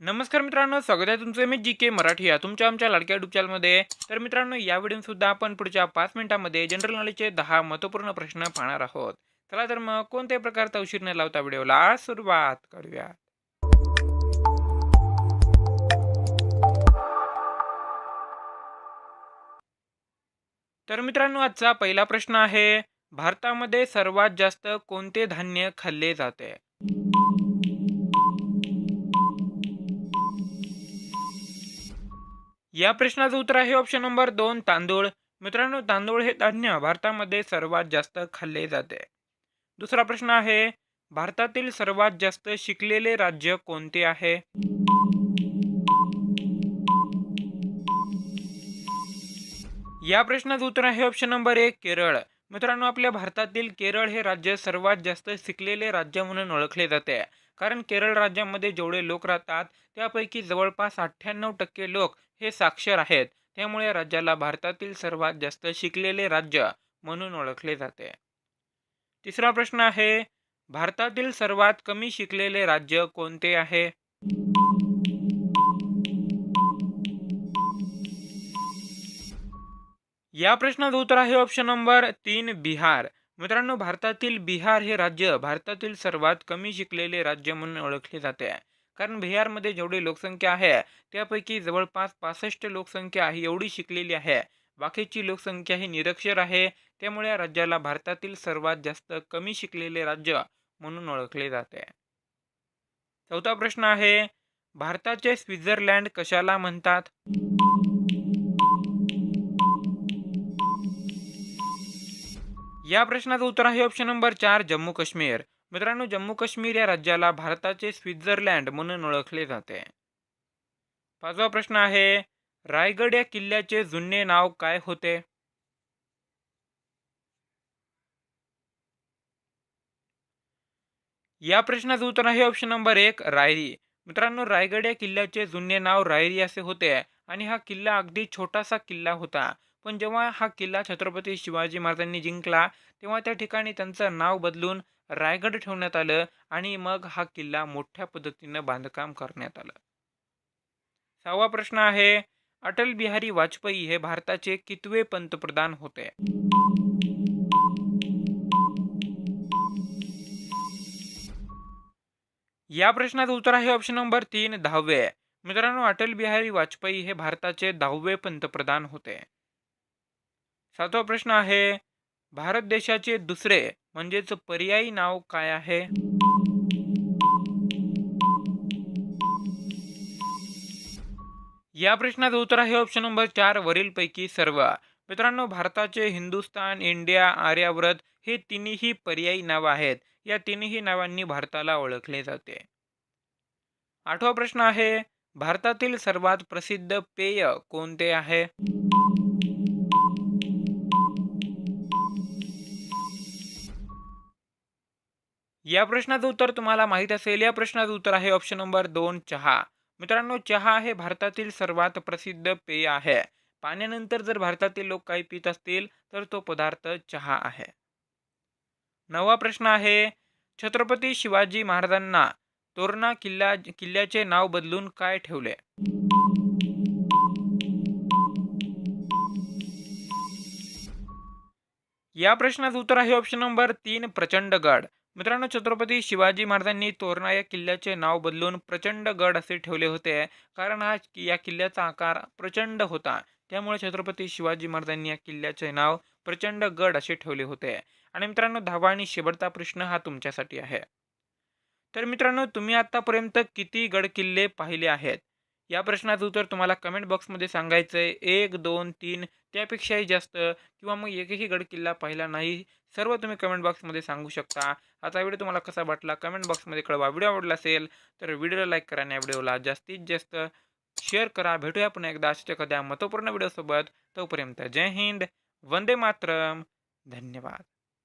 नमस्कार मित्रांनो स्वागत आहे तुमचं मी जी के मराठी या तुमच्या आमच्या लाडक्या युट्यूब चॅनलमध्ये तर मित्रांनो या व्हिडिओ सुद्धा आपण पुढच्या पाच मिनिटांमध्ये जनरल नॉलेजचे दहा महत्त्वपूर्ण प्रश्न पाहणार आहोत. चला तर मग कोणत्याही प्रकारचा उशीर न लावता व्हिडिओला सुरुवात करूया. तर मित्रांनो आजचा पहिला प्रश्न आहे भारतामध्ये सर्वात जास्त कोणते धान्य खाल्ले जाते? या प्रश्नाचं उत्तर आहे ऑप्शन नंबर दोन तांदूळ. मित्रांनो तांदूळ हे धान्य भारतामध्ये सर्वात जास्त खाल्ले जाते. दुसरा प्रश्न आहे भारतातील सर्वात जास्त शिकलेले राज्य कोणते आहे? या प्रश्नाचं उत्तर आहे ऑप्शन नंबर एक केरळ. मित्रांनो आपल्या भारतातील केरळ हे राज्य सर्वात जास्त शिकलेले राज्य म्हणून ओळखले जाते. कारण केरळ राज्यामध्ये जेवढे लोक राहतात त्यापैकी जवळपास अठ्ठ्याण्णव टक्के लोक हे साक्षर आहेत. त्यामुळे राज्याला भारतातील सर्वात जास्त शिकलेले राज्य म्हणून ओळखले जाते. तिसरा प्रश्न आहे भारतातील सर्वात कमी शिकलेले राज्य कोणते आहे? या प्रश्नाचं उत्तर आहे ऑप्शन नंबर तीन बिहार. मित्रांनो भारतातील बिहार हे राज्य भारतातील सर्वात कमी शिकलेले राज्य म्हणून ओळखले जाते. कारण बिहारमध्ये जेवढी लोकसंख्या आहे त्यापैकी जवळपास पासष्ट लोकसंख्या ही एवढी शिकलेली आहे. बाकीची लोकसंख्या ही निरक्षर आहे. त्यामुळे या राज्याला भारतातील सर्वात जास्त कमी शिकलेले राज्य म्हणून ओळखले जाते. चौथा प्रश्न आहे भारताचे स्वित्झर्लंड कशाला म्हणतात? या प्रश्नाचं उत्तर आहे ऑप्शन नंबर चार जम्मू काश्मीर. मित्रांनो जम्मू काश्मीर या राज्याला भारताचे स्वित्झर्लंड म्हणून ओळखले जाते. पाचवा प्रश्न आहे रायगड या किल्ल्याचे जुने नाव काय होते? या प्रश्नाचं उत्तर आहे ऑप्शन नंबर एक रायरी. मित्रांनो रायगड या किल्ल्याचे जुने नाव रायरी असे होते आणि हा किल्ला अगदी छोटासा किल्ला होता. पण जेव्हा हा किल्ला छत्रपती शिवाजी महाराजांनी जिंकला तेव्हा त्या ठिकाणी त्यांचं नाव बदलून रायगड ठेवण्यात आलं आणि मग हा किल्ला मोठ्या पद्धतीनं बांधकाम करण्यात आलं. सहावा प्रश्न आहे अटल बिहारी वाजपेयी हे भारताचे कितवे पंतप्रधान होते? या प्रश्नाचं उत्तर आहे ऑप्शन नंबर तीन दहावे. मित्रांनो अटल बिहारी वाजपेयी हे भारताचे दहावे पंतप्रधान होते. सातवा प्रश्न आहे भारत देशाचे दुसरे म्हणजेच पर्यायी नाव काय आहे? या प्रश्नाचं उत्तर आहे ऑप्शन नंबर चार वरीलपैकी सर्व. मित्रांनो भारताचे हिंदुस्तान इंडिया आर्याव्रत हे तिन्ही पर्यायी नाव आहेत. या तिन्ही नावांनी भारताला ओळखले जाते. आठवा प्रश्न आहे भारतातील सर्वात प्रसिद्ध पेय कोणते आहे? या प्रश्नाचं उत्तर तुम्हाला माहीत असेल. या प्रश्नाचं उत्तर आहे ऑप्शन नंबर दोन चहा. मित्रांनो चहा हे भारतातील सर्वात प्रसिद्ध पेय आहे. पाण्यानंतर जर भारतातील लोक काही पित असतील तर तो पदार्थ चहा आहे. नवा प्रश्न आहे छत्रपती शिवाजी महाराजांना तोरणा किल्ला किल्ल्याचे नाव बदलून काय ठेवले? या प्रश्नाचं उत्तर आहे ऑप्शन नंबर तीन प्रचंडगड. मित्रांनो छत्रपती शिवाजी महाराजांनी तोरणा या किल्ल्याचे नाव बदलून प्रचंड गड असे ठेवले होते. कारण हा या किल्ल्याचा आकार प्रचंड होता. त्यामुळे छत्रपती शिवाजी महाराजांनी या किल्ल्याचे नाव प्रचंड गड असे ठेवले होते. आणि मित्रांनो दहावा आणि शेवटचा प्रश्न हा तुमच्यासाठी आहे. तर मित्रांनो तुम्ही आतापर्यंत किती गड किल्ले पाहिले आहेत? या प्रश्नाचं उत्तर तुम्हाला कमेंट बॉक्समध्ये सांगायचं आहे एक दोन तीन त्यापेक्षाही जास्त किंवा मग एकही गड किल्ला पाहिला नाही सर्व तुम्ही कमेंट बॉक्समध्ये सांगू शकता. आता व्हिडिओ तुम्हाला कसा वाटला कमेंट बॉक्समध्ये कळवा. व्हिडिओ आवडला असेल तर व्हिडिओला लाईक करा आणि या व्हिडिओला जास्तीत जास्त शेअर करा. भेटूया पुन्हा एकदा अशाच्या एखाद्या महत्त्वपूर्ण व्हिडिओसोबत तोपर्यंत जय हिंद. वंदे मातरम. धन्यवाद.